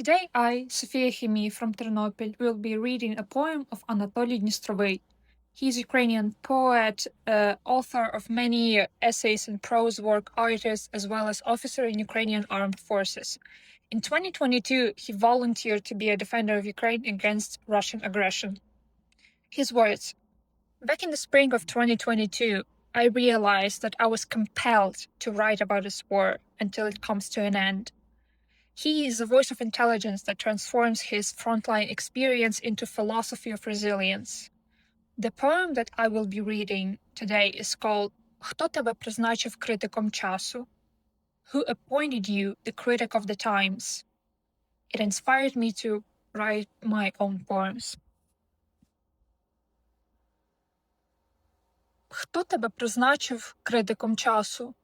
Today, I, Sofia Himi from Ternopil, will be reading a poem of Anatoly Dnistrovy. He is Ukrainian poet, uh, author of many essays and prose work, artist, as well as officer in Ukrainian armed forces. In 2022, he volunteered to be a defender of Ukraine against Russian aggression. His words Back in the spring of 2022, I realized that I was compelled to write about this war until it comes to an end. He is a voice of intelligence that transforms his frontline experience into philosophy of resilience. The poem that I will be reading today is called Хто тебе призначив критиком часу? Who appointed you the critic of the times? It inspired me to write my own poems. Хто тебе призначив критиком часу?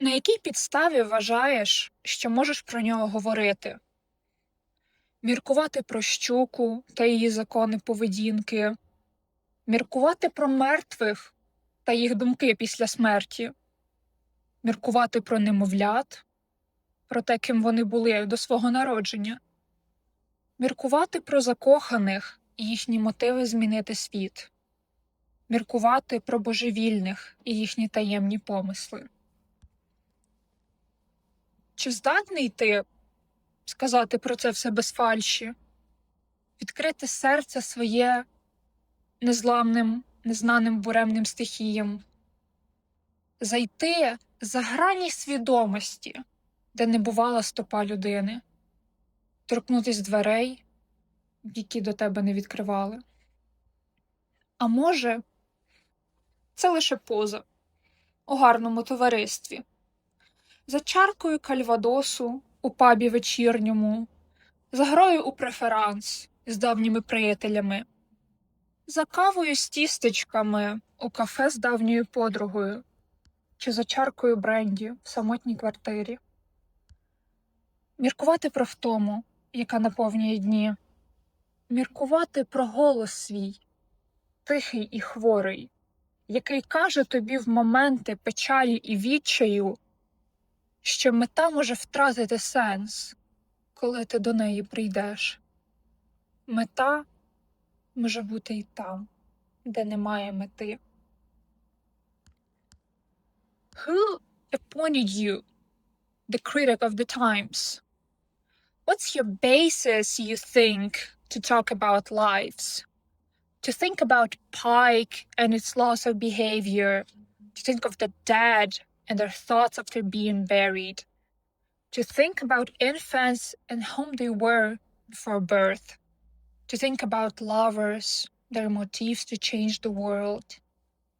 На якій підставі вважаєш, що можеш про нього говорити? Міркувати про щуку та її закони поведінки, міркувати про мертвих та їх думки після смерті, міркувати про немовлят, про те, ким вони були до свого народження, міркувати про закоханих і їхні мотиви змінити світ, міркувати про божевільних і їхні таємні помисли. Чи здатний ти сказати про це все без фальші, відкрити серце своє незламним, незнаним буремним стихіям, зайти за грані свідомості, де не бувала стопа людини, торкнутись дверей, які до тебе не відкривали? А може, це лише поза у гарному товаристві за чаркою кальвадосу у пабі вечірньому, за грою у преферанс з давніми приятелями, за кавою з тістечками у кафе з давньою подругою, чи за чаркою бренді в самотній квартирі. Міркувати про втому, яка наповнює дні, міркувати про голос свій, тихий і хворий, який каже тобі в моменти печалі і відчаю що мета може втратити сенс, коли ти до неї прийдеш. Мета може бути і там, де немає мети. Who appointed you, the critic of the times? What's your basis, you think, to talk about lives? To think about Pike and its loss of behavior, to think of the dead and their thoughts after being buried, to think about infants and whom they were before birth, to think about lovers, their motives to change the world,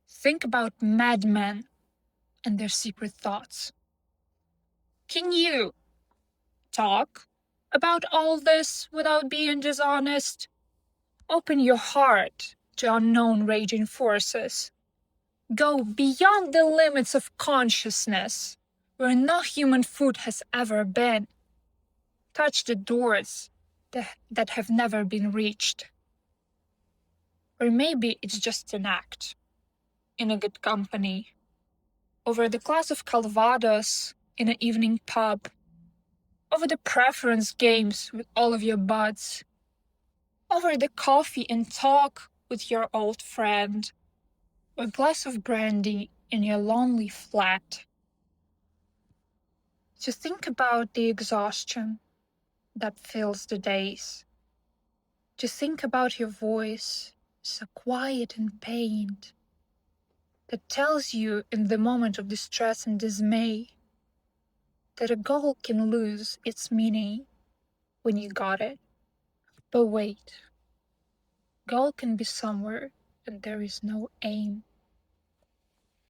think about madmen and their secret thoughts. Can you talk about all this without being dishonest? Open your heart to unknown raging forces go beyond the limits of consciousness, where no human foot has ever been. Touch the doors that, have never been reached. Or maybe it's just an act in a good company, over the glass of Calvados in an evening pub, over the preference games with all of your buds, over the coffee and talk with your old friend a glass of brandy in your lonely flat. To think about the exhaustion that fills the days. To think about your voice, so quiet and pained, that tells you in the moment of distress and dismay that a goal can lose its meaning when you got it. But wait, goal can be somewhere and there is no aim.